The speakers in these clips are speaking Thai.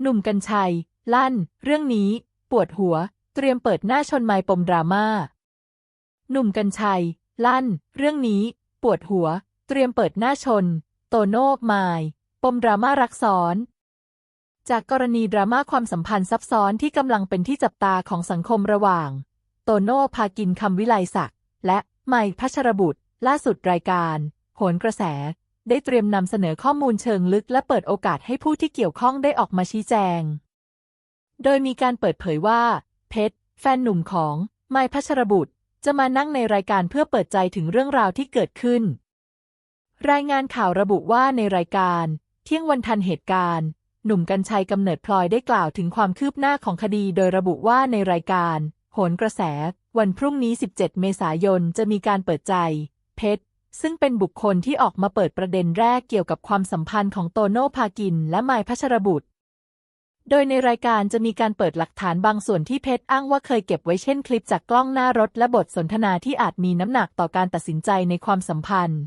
หนุ่มกัญชัย ลั่น เรื่องนี้ ปวดหัว เตรียมเปิดหน้าชนไมค์ปมดราม่า หนุ่มกัญชัย ลั่น เรื่องนี้ ปวดหัว เตรียมเปิดหน้าชน โตโน่ไมายปมดราม่ารักซ้อน จากกรณีดราม่าความสัมพันธ์ซับซ้อนที่กำลังเป็นที่จับตาของสังคมระหว่าง โตโน่พากินคำวิไลศักดิ์และไมค์พัชรบุตร ล่าสุดรายการ โหนกระแส ได้เตรียมนำเสนอข้อมูลเชิงลึกและเปิดโอกาสให้ผู้ที่เกี่ยวข้องได้ออกมาชี้แจง โดยมีการเปิดเผยว่า เพชรแฟนหนุ่มของไมพัชรบุตร จะมานั่งในรายการเพื่อเปิดใจถึงเรื่องราวที่เกิดขึ้น รายงานข่าวระบุว่าในรายการ เที่ยงวันทันเหตุการณ์ หนุ่มกัญชัยกำเนิดพลอยได้กล่าวถึงความคืบหน้าของคดี โดยระบุว่าในรายการโหนกระแส วันพรุ่งนี้ 17 เมษายนจะมีการเปิดใจ เพชร ซึ่งเป็นบุคคลที่ออกมาเปิดประเด็นแรกเกี่ยวกับความสัมพันธ์ของโตโน่พากิน และไมค์พัชรบุตร โดยในรายการจะมีการเปิดหลักฐานบางส่วนที่เพชรอ้างว่าเคยเก็บไว้เช่นคลิปจากกล้องหน้ารถและบทสนทนาที่อาจมีน้ำหนักต่อการตัดสินใจในความสัมพันธ์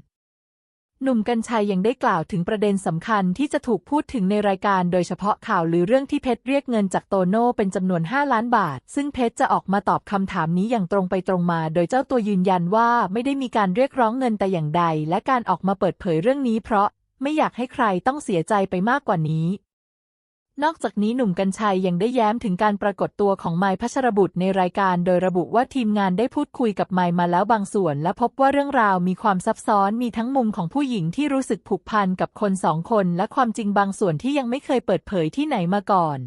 หนุ่มกัญชัยยังได้กล่าวถึงประเด็นสำคัญที่จะถูกพูดถึงในรายการโดยเฉพาะข่าวหรือเรื่องที่เพชรเรียกเงินจากโตโน่เป็นจำนวน 5 ล้านบาท ซึ่งเพชรจะออกมาตอบคำถามนี้อย่างตรงไปตรงมา โดยเจ้าตัวยืนยันว่าไม่ได้มีการเรียกร้องเงินแต่อย่างใด และการออกมาเปิดเผยเรื่องนี้เพราะไม่อยากให้ใครต้องเสียใจไปมากกว่านี้ นอกจากนี้หนุ่มกัญชัยยังได้แย้มถึงการปรากฏตัวของไมค์พัชรบุตรในรายการ โดยระบุว่าทีมงานได้พูดคุยกับไมค์มาแล้วบางส่วน และพบว่าเรื่องราวมีความซับซ้อนมีทั้งมุมของผู้หญิงที่รู้สึกผูกพันกับคนสองคน และความจริงบางส่วนที่ยังไม่เคยเปิดเผยที่ไหนมาก่อน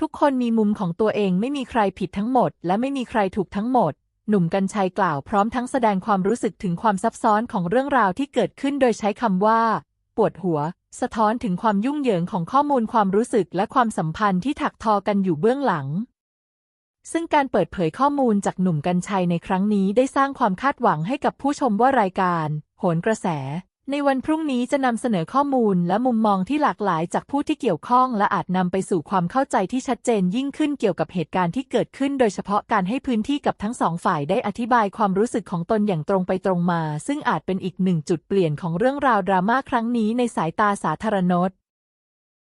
ทุกคนมีมุมของตัวเองไม่มีใครผิดทั้งหมด และไม่มีใครถูกทั้งหมด หนุ่มกัญชัยกล่าวพร้อมทั้งแสดงความรู้สึกถึงความซับซ้อนของเรื่องราวที่เกิดขึ้นโดยใช้คำว่า ปวดหัว สะท้อนถึงความยุ่งเหยิงของข้อมูลความรู้สึกและความสัมพันธ์ที่ถักทอกันอยู่เบื้องหลัง ซึ่งการเปิดเผยข้อมูลจากหนุ่มกัญชัยในครั้งนี้ได้สร้างความคาดหวังให้กับผู้ชมว่ารายการ โหนกระแส ในวันพรุ่งนี้จะนำเสนอข้อมูลและมุมมองที่หลากหลายจากผู้ที่เกี่ยวข้อง และอาจนำไปสู่ความเข้าใจที่ชัดเจนยิ่งขึ้นเกี่ยวกับเหตุการณ์ที่เกิดขึ้น โดยเฉพาะการให้พื้นที่กับทั้งสองฝ่ายได้อธิบายความรู้สึกของตนอย่างตรงไปตรงมา ซึ่งอาจเป็นอีกหนึ่งจุดเปลี่ยนของเรื่องราวดราม่าครั้งนี้ในสายตาสาธารณช